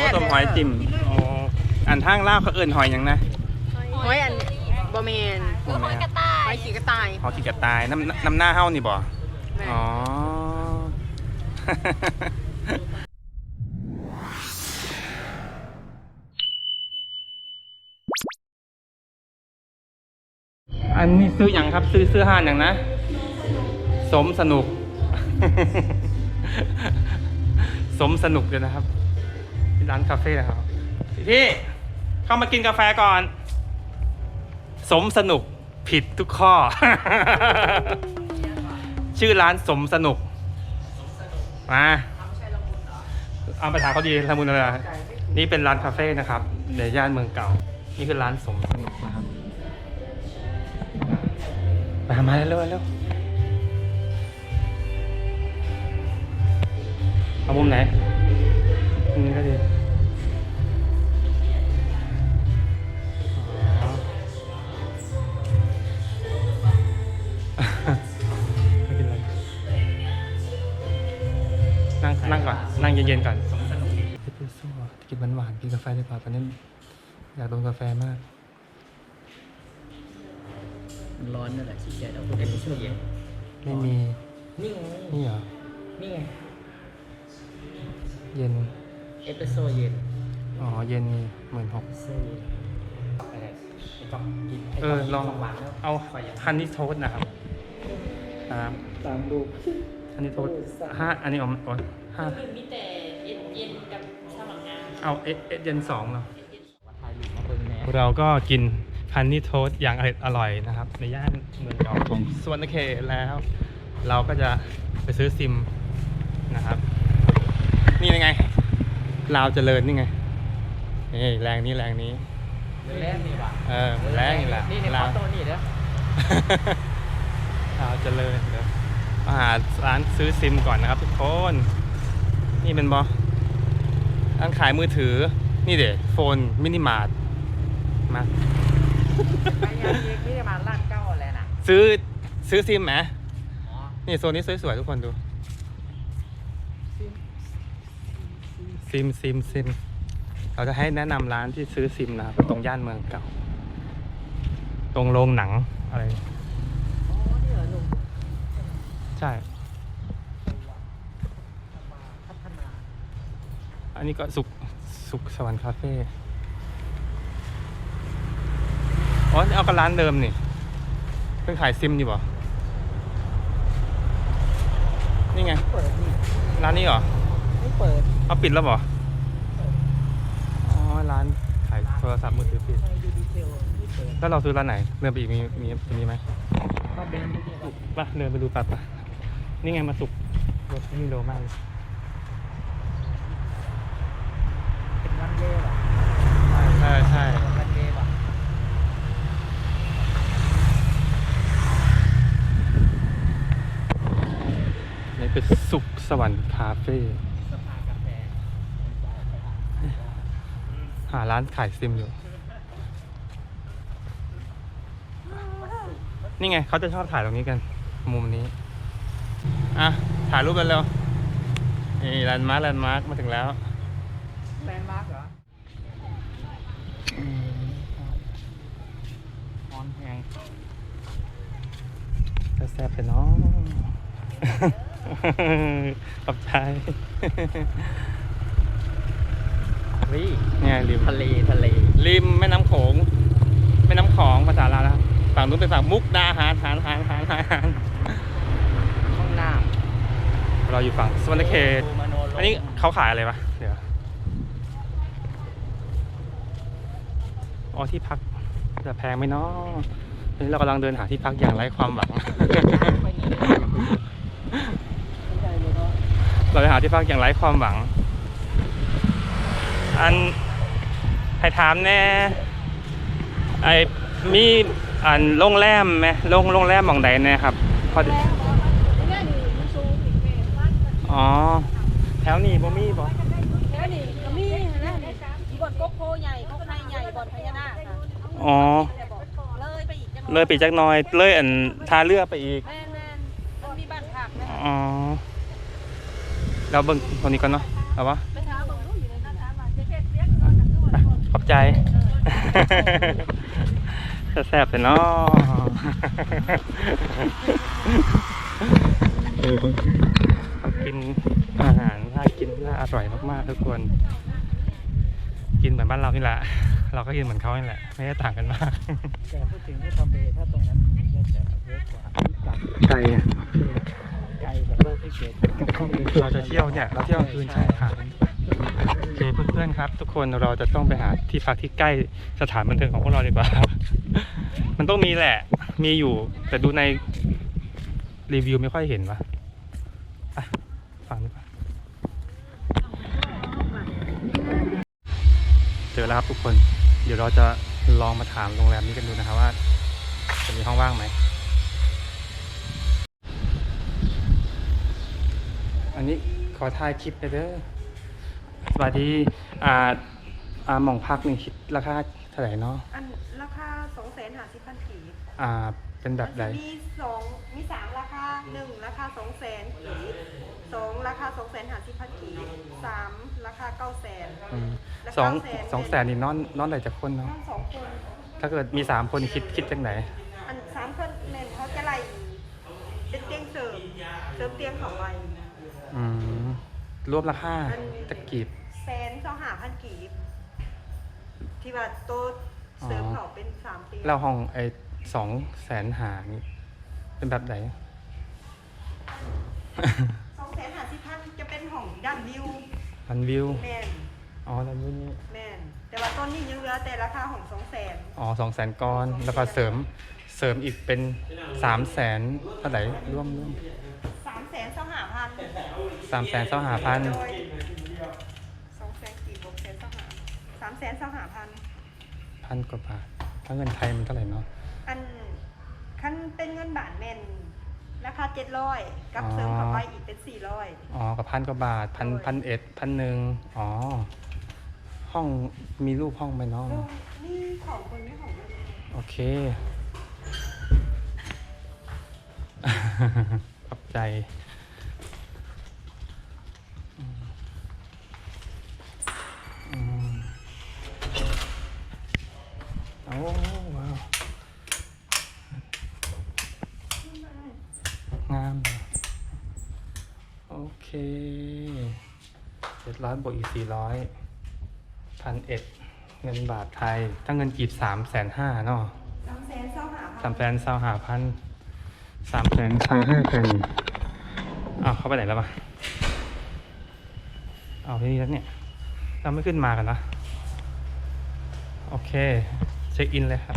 อ้ต้มหอยจิ้มอ๋ออันทางลาวเขาเอิ้นหอยหยังนะหอยอันบะเมนบ่แม่นหอยสีกระต่ายหอยขี้กระต่ายน้ำน้ำหน้าเฮานี่บ่แม่อ๋อ อันนี้ซื้ออย่างครับ ซื้อเสื้อห้านอย่างนะ สมสนุก สมสนุกเลยนะครับ ที่ร้านคาเฟ่นะครับพี่เข้ามากินกาแฟก่อน สมสนุกผิดทุกข้อ ชื่อร้านสมสนุกมาเอาไปถามเขาดีละมุนเลยนี่เป็นร้านคาเฟ่นะครับในย่านเมืองเก่า นี่คือร้านสมสนุกนะครับมามาเร็วๆเร็วเอามุมไหน อ๋อไม่เป็นไรนั่งนั่งก่อน นั่งเย็นๆก่อนเอสเปรสโซ่อะกินหวานๆกินกาแฟดีกว่าตอนนี้อยากโดนกาแฟมาก มันร้อนนั่นแหละขี้เกียจเอาเอสเปรสโซ่เย็นไม่มี นี่ไงนี่เหรอ นี่ไง เย็น เอสเปรสโซ่เย็นอ๋อ เย็นหมื่นหก เอสเปรสโซ่เย็นอะไรไอ้กล่องกินไเออลองกหวานแล้วเอาฮันนี่โทสต์นะครับครับตามดูฮันนี่โทสต์ห้าอันนี้เออกมาห้ามีแต่เย็นเย็นกับสมัครงานเอาเอเอเย็นสองเนาะวัดไทยหลุมมาเบิ่งแหน่เราก็กินฮันนี่โทสต์อย่างอร่อยนะครับ ในย่านเมืองเก่าของสวนเขตแล้ว เราก็จะไปซื้อซิมนะครับ นี่ยังไง ลาวเจริญนี่ไงนี่แรงนี้แรงนี้แรกนี่ว่ะเออแรงนี่แหละนี่ในคลาอวโต้นี่เด้อลาวเจริญเดี๋ยวมาหาร้านซื้อซิมก่อนนะครับทุกคนนี่เป็นบอร้านขายมือถือ นี่เด็โฟนมินิมาร์ทมาไปยังเอกที่จะมาลาดเก้าอะไรน่ะซื้อซื้อซิมไหมอ๋อนี่โซนนี้สวยๆทุกคนดู ซิมซิมซิมเราจะให้แนะนำร้านที่ซื้อซิมนะครับตรงย่านเมืองเก่า ตรงโรงหนังอะไรใช่ อันนี้ก็สุขสุขสวรรค์คาเฟ่อ๋อนี่เอากับร้านเดิมนี่ เพิ่งขายซิมอยู่บ่นี่ไง ร้านนี้เหรอ ไม่เปิดเอาปิดแล้วบ่อ๋อ ร้านขายโทรศัพท์มือถือปิดไปดูดีเทลไม่เปิดแล้วเราซื้อร้านไหนเดินไปอีกมีมีมีไหมก็เดินไปดูป่ะเดินไปดูปัดป่ะนี่ไงมาสุกรถนี่เร็วมากเลยเป็นวันเล่ว่ะใช่ใช่วันเล่ว่ะนี่คือสุขสวรรค์คาเฟ่ สภากาแฟ หาร้านขายซิมอยู่ นี่ไงเขาจะชอบถ่ายตรงนี้กัน มุมนี้ อะ ถ่ายรูปกันเร็ว นี่แลนด์มาร์คแลนด์มาร์คมาถึงแล้วแลนด์มาร์กเหรอออนแพงแซ่บๆไปเนาะขอบใจ เฮ้ยเนี่ยริมทะเลทะเล ริมแม่น้ำโขง แม่น้ำของภาษาลาวนะครับฝั่งนู้นเป็นฝั่งมุกดาหารหารหารหารหารหารห้องน้เราอยู่ฝั่งสวรรณำเขตมโนลมอันนี้เขาขายอะไรปะเดี๋ยว อ๋อที่พักจะแพงไหมเนาะตอนนี้เรากำลังเดินหาที่พักอย่างไร้ความหวังเราจะหาที่พักอย่างไร้ความหวัง อันให้ถามแน่ไอมีอันโรงแรมไหมโรงโรงแรมหมองใดแน่ครับพอดีอ๋อ แถวนี้บ่มีบ่แล้วนี่ก็มีนะบ่อนโกโพใหญ่โกไนใหญ่บ่อนพญานาคค่ะอ๋อ เลยไปอีกจังหวัดเลยไปอีกจักหน้อย เลยอันทาเรือไปอีกแม่นแม่นมันมีบ้านพักนะอ๋อเราเบิ่งคนนี้ก่อนเนาะเอาวะ ไปถามเบิ่งดูอยู่ในนั้นถามว่าเจ๊ ใจ แซ่บๆเลยเนาะเออกินอาหารน่ากินน่าอร่อยมากๆทุกคน กินเหมือนบ้านเรานี่แหละ เราก็กินเหมือนเขานี่แหละ ไม่ได้ต่างกันมากแต่พูดถึงที่ทำเลถ้าตรงนั้นมันก็จะเยอะกว่ากับไกลอะไกลกับโลกที่เกิดกับข้อมูลเราจะเที่ยวเนี่ย เราเที่ยวกลางคืนใช่ค่ะ โอเคเพื่อนๆครับ ทุกคนเราจะต้องไปหาที่พักที่ใกล้สถานบันเทิงของพวกเราดีกว่า มันต้องมีแหละ มีอยู่ แต่ดูในรีวิวไม่ค่อยเห็นวะอะฟังดีกว่าเจอแล้วครับทุกคน เดี๋ยวเราจะลองมาถามโรงแรมนี้กันดูนะครับว่า จะมีห้องว่างไหม อันนี้ขอถ่ายคลิปไปเด้อ วัสดีอ่าอ่าหม่องพักนี่คิดราคาเท่าไหร่เนาะอันราคาสองแสนหาสิบพันกีบอ่าเป็นแบบใดมีสองมีสามราคาหนึ่งราคาสองแสนกีบสองราคาสองแสนหาสิบพันกีบสามราคาเก้าแสนอืมแล้วสองเก้าแสนสองแสนนี่นอนนอนไหนจะคนเนาะทั้งสองคน ถ้าเกิดมีสามคนคิดคิดจังไหนอันสามคนเน่นเขาจะไล่เป็นเตียงเสริมเสริมเตียงเขาไว้อืมรวมราคาตะกีบแส นสองหาพันกีบที่ว่าโต๊ะเสริมเขาเป็นสามเตียงเราห้องไอ้สองแสนหานี่เป็นแบบไหน สองแสนหาสิบพันจะเป็นห้องด้านวิวพันวิว แมนอ๋อแล้วนี่แมนแต่ว่าต้นนี้ยังเหลือแต่ราคาของสองแสนอ๋อสองแสนก้อน แล้วก็เสริมเสริมอีกเป็นสามแสนเท่าไหร่ร่วมร่วมสามแสนสองหาพันสามแสนเท่าหาพัน โดยสองแสนกี่บวกแสนสองหา สามแสนสองหาพันพันกว่าบาท ถ้าเงินไทยมันเท่าไหร่เนาะ อันคันเป็นเงินบาทแมนราคาเจ็ดร้อยกับอ๋อเสริมเข้าไปอีกเป็นสี่ร้อยอ๋อ กับพันกว่าบาทพันพันเอ็ดพันหนึ่งอ๋อ ห้องมีรูปห้องไหมเนาะนี่ของคนไม่ของคนโอเค ขอบใจอืมอืมโอ้ว้าว งามเลยโอ เคเจ็ดร้อยบวกอีกสี่ร้อยพันเอ็ดเงินบาทไทยถ้าเงินกีบสามแสนห้าเนาะสามแสนสองหาพัสานมแสนสาวหาพันสามแสนสาวห้าพันอ้าวเข้าไปไหนแล้วปะเอาที่นี่แล้วเนี่ย เราไม่ขึ้นมากันนะ โอเค เช็คอินเลยครับ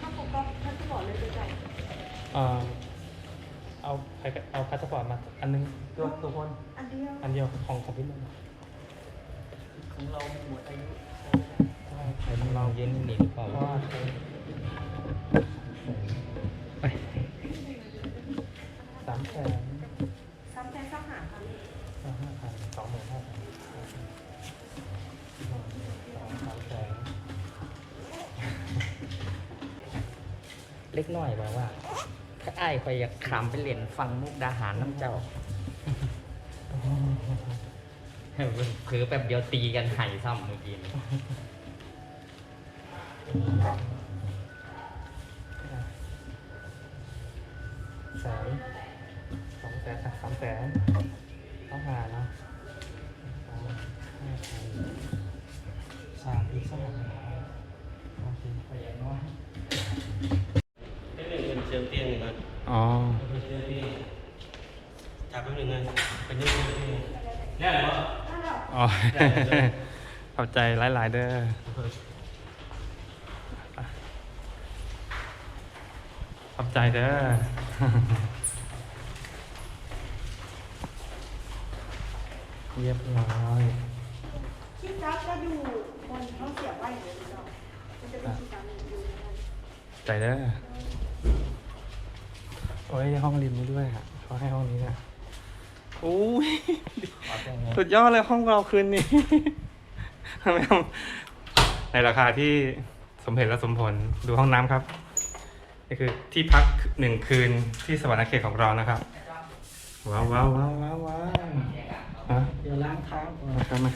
ถ้าปกก็ท่านจะบอกเลยจะจ่ายเอ่อเอาใครก็เอา พาสปอร์ตมาอันนึงตัวทุกคน อันเดียวอันเดียวของของพี่นนท์ของเราหมดอายุใช่ของเราเย็นหนีหรือเปล่าเพราะว่าไปสามแสนสามแสนสองหาพันสองห้าพันสองหมื่นห้าพันสองสามแสนเล็กน้อยแบบว่า ถ้าอ้ายคอยอยากขามไปเรียนฟังมุกดาหารน้ำเจ้าคือแป๊บเดียวตีกันไห่ซ้ำเมื่อกี้นี่แสนสองแสนสามแสนต้องหาเนาะสามสามอีกสักหนึ่งโอเคไปอย่างน้อย มันเชื่อมเตียงหนึ่งก่อนอ๋อจับแป๊บหนึงนะเป็นยังไงแล้วเหรออ๋อเข้าใจหลายๆเด้อขอบใจเด้อเรียบร้อยคิดจับก็อยู่บนเขาเสียบไว้เลยเนาะมันจะเป็นคิดจับอยู่ในนั้นใจเด้อ โอ้ยห้องริมนี้ด้วยอะเขาให้ห้องนี้นะโอ้ยสุดยอดเลยห้องเราคืนนี้ทำไมทำในราคาที่สมเหตุและสมผลดูห้องน้ำครับนี่คือที่พักหนึ่งคืนที่สวรรค์เขตของเรานะครับ ว้าวว้าวว้าวว้าวว้าวฮะเดี๋ยวล้างเท้าก่อนมาครับมา